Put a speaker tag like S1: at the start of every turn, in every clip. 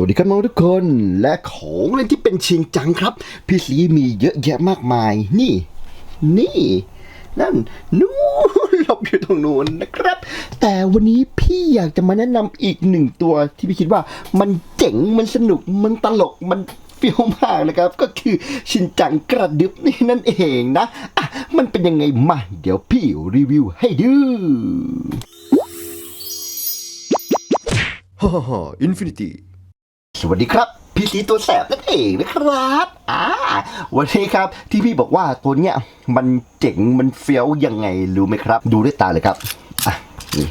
S1: วัสดีครับน้องทุกคนและของเล่นที่เป็นชิงจังครับ พี่สีมีเยอะแยะมากมาย นี่ นี่ นั่นนู้นหลบอยู่ตรงนู้นนะครับ แต่วันนี้พี่อยากจะมาแนะนำอีกหนึ่งตัวที่พี่คิดว่า มันเจ๋งมันสนุกมันตลกมันเฟี้ยวมากนะครับ ก็คือชินจังกระดึบนี่นั่นเองนะอะมันเป็นยังไงมาเดี๋ยวพี่รีวิวให้ดูฮ่าฮ่าอินฟินิตี้ สวัสดีครับพี่สีตัวแสบนั่นเองนะครับอ่าวันนี้ครับที่พี่บอกว่าตัวเนี้ยมันเจ๋งมันเฟี้ยวยังไงรู้ไหมครับ ดูด้วยตาเลยครับอะนี่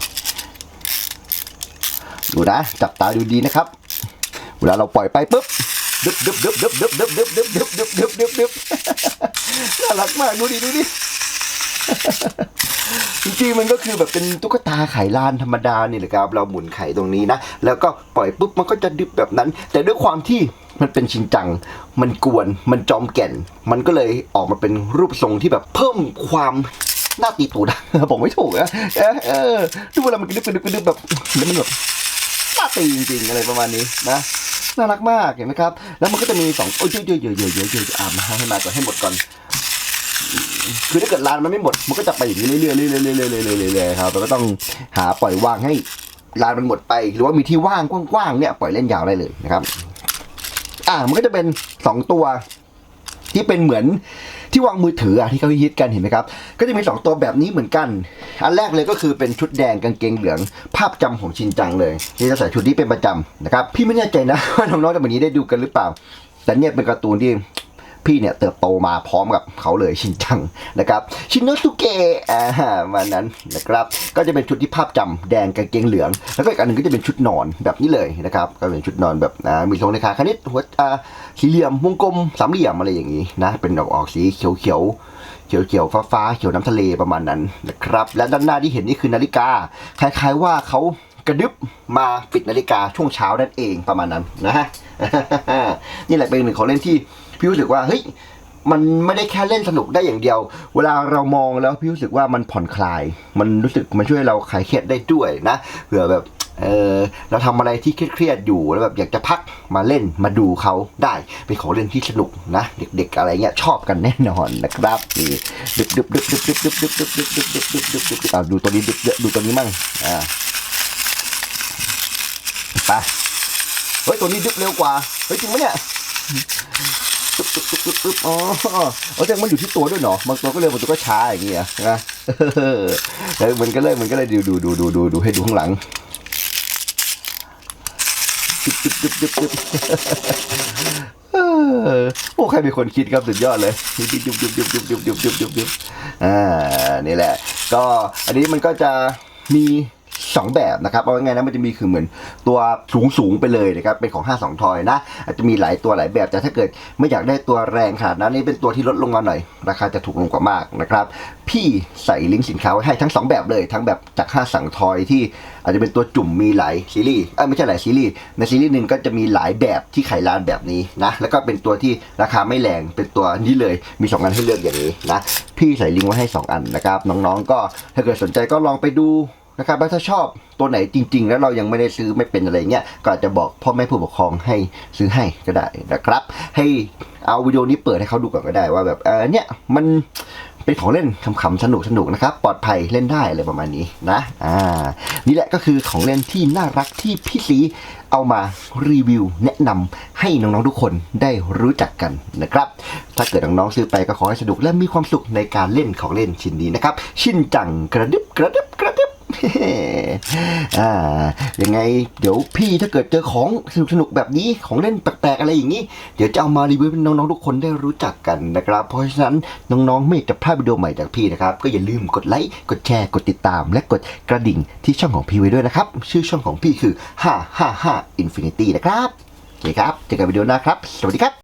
S1: ดูนะจับตาดูดีนะครับ เวลาเราปล่อยไปปุ๊บดึบดึบดึบดึบดึบดึบดึบดึบดึบดึบดึบดึบดึบน่ารักมากดูดิดูดิ จริงๆมันก็คือแบบเป็นตุ๊กตาไขลานธรรมดานี่แหละครับ เราหมุนไขตรงนี้นะ แล้วก็ปล่อยปุ๊บมันก็จะดึบแบบนั้น แต่ด้วยความที่มันเป็นชินจัง มันกวน มันจอมแก่น มันก็เลยออกมาเป็นรูปทรงที่แบบเพิ่มความน่าตีตูดผมไม่ถูกนะเออดูเวลามันกระดึบกระดึบกระดึบแบบแล้วมันแบบน่าตีจริงๆอะไรประมาณนี้นะน่ารักมากเห็นไหมครับ แล้วมันก็จะมีสองโอ้ยเยอะๆเยอะๆเยอะๆเยอะๆอะๆอ่ามาให้มาก่อนให้หมดก่อน คือถ้าเกิดร้านมันไม่หมด มันก็จะไปอย่างนี้เรื่อยๆเรื่อยๆเรื่อยๆเรื่อยๆครับเราก็ต้องหาปล่อยว่างให้ร้านมันหมดไป หรือว่ามีที่ว่างกว้างๆเนี่ยปล่อยเล่นยาวได้เลยนะครับ อ่ามันก็จะเป็นสองตัว ที่เป็นเหมือนที่วางมือถืออะที่เขาฮิตกันเห็นไหมครับ ก็จะมีสองตัวแบบนี้เหมือนกัน อันแรกเลยก็คือเป็นชุดแดงกางเกงเหลือง ภาพจำของชินจังเลยที่จะใส่ชุดนี้เป็นประจำนะครับ พี่ไม่แน่ใจนะว่าน้องๆจะแบบนี้ได้ดูกันหรือเปล่า แต่เนี่ยเป็นการ์ตูนที่ พี่เนี่ยเติบโตมาพร้อมกับเขาเลยชินจังนะครับชินโนสุเกะอ่ามานั้นนะครับก็จะเป็นชุดที่ภาพจำแดงกางเกงเหลือง แล้วก็อีกอันหนึ่งก็จะเป็นชุดนอนแบบนี้เลยนะครับก็เป็นชุดนอนแบบอ่ามีทรงในขาคณิตหัวอ่าสี่เหลี่ยมวงกลมสามเหลี่ยมอะไรอย่างนี้นะเป็นดอกออกสีเขียวเขียวเขียวเขียวฟ้าฟ้าเขียวน้ำทะเลประมาณนั้นนะครับและด้านหน้าที่เห็นนี่คือนาฬิกา คล้ายๆว่าเขากระดึบมาปิดนาฬิกาช่วงเช้านั่นเองประมาณนั้นนะฮะ นี่แหละเป็นหนึ่งของเล่นที่พี่รู้สึกว่าเฮ้ยมันไม่ได้แค่เล่นสนุกได้อย่างเดียว เวลาเรามองแล้วพี่รู้สึกว่ามันผ่อนคลาย มันรู้สึกมันช่วยเราคลายเครียดได้ด้วยนะเผื่อแบบเออเราทำอะไรที่เครียดๆอยู่แล้วแบบอยากจะพักมาเล่นมาดูเขาได้เป็นของเล่นที่สนุกนะ เด็กๆอะไรเงี้ยชอบกันแน่นอนนะครับนี่ดึบดึบดึบดึบดึบดึบดึบดึบดึบดึบดึบดึบดึบดึบดูตัวนี้ดึบดึบดูตัวนี้มั่งอ่าไป เฮ้ยตัวนี้ดึบเร็วกว่า เฮ้ยจริงไหมเนี่ยตึ๊บตึ๊บตึ๊บตึ๊บตึ๊บอ๋อเอาแต่มันอยู่ที่ตัวด้วยเนาะบางตัวก็เร็วบางตัวก็ช้าอย่างเงี้ยนะแล้วมันก็เลยมันก็เลยดูดูดูดูดูดูให้ดูข้างหลังตึ๊บตึ๊บตึ๊บตึ๊บตึ๊บโอ้ใครเป็นคนคิดครับสุดยอดเลยยุบยุบยุบยุบยุบยุบยุบยุบยุบยุบอ่านี่แหละ ก็อันนี้มันก็จะมี สองแบบนะครับเอาง่ายๆนะมันจะมีคือเหมือนตัวสูงสูงไปเลยนะครับเป็นของ 5 2 ทอยนะอาจจะมีหลายตัวหลายแบบแต่ถ้าเกิดไม่อยากได้ตัวแรงขนาดนั้นนี่เป็นตัวที่ลดลงมาหน่อย ราคาจะถูกลงกว่ามากนะครับพี่ใส่ลิงก์สินค้าไว้ให้ทั้ง 2 แบบเลยทั้งแบบจาก 5 สั่งทอยที่อาจจะเป็นตัวจุ่มมีหลายซีรีส์เอ้ยไม่ใช่หลายซีรีส์ในซีรีส์หนึ่งก็จะมีหลายแบบที่ไขลานแบบนี้นะแล้วก็เป็นตัวที่ราคาไม่แรงเป็นตัวนี้เลยมีสองอันให้เลือกอย่างนี้นะพี่ใส่ลิงก์ไว้ให้สองอันนะครับน้องๆก็ถ้าเกิดสนใจก็ลองไปดู นะครับแล้วถ้าชอบตัวไหนจริง ๆ แล้วเรายังไม่ได้ซื้อไม่เป็นอะไรเงี้ยก็อาจจะบอกพ่อแม่ผู้ปกครองให้ซื้อให้ก็ได้นะครับ ให้เอาวิดีโอนี้เปิดให้เขาดูก่อนก็ได้ว่าแบบเออเนี่ยมันเป็นของเล่นขำๆสนุกสนุกนะครับ ปลอดภัยเล่นได้อะไรประมาณนี้นะอ่านี่แหละก็คือของเล่นที่น่ารักที่พี่สีเอามารีวิว แนะนำให้น้องๆทุกคนได้รู้จักกันนะครับ ถ้าเกิดน้องๆซื้อไปก็ขอให้สนุกและมีความสุขในการเล่นของเล่นชิ้นนี้นะครับ ชิ้นจังกระดึบกระดึบกระดึบ อ่ายังไงเดี๋ยวพี่ถ้าเกิดเจอของสนุกๆแบบนี้ของเล่นแปลกๆอะไรอย่างนี้ เดี๋ยวจะเอามารีวิวให้น้องๆทุกคนได้รู้จักกันนะครับ เพราะฉะนั้นน้องๆไม่จะพลาดวิดีโอใหม่จากพี่นะครับ ก็อย่าลืมกดไลค์กดแชร์กดติดตาม และกดกระดิ่งที่ช่องของพี่ไว้ด้วยนะครับ ชื่อช่องของพี่คือ 555 Infinity นะครับโอเคครับเจอกันวิดีโอหน้าครับ สวัสดีครับ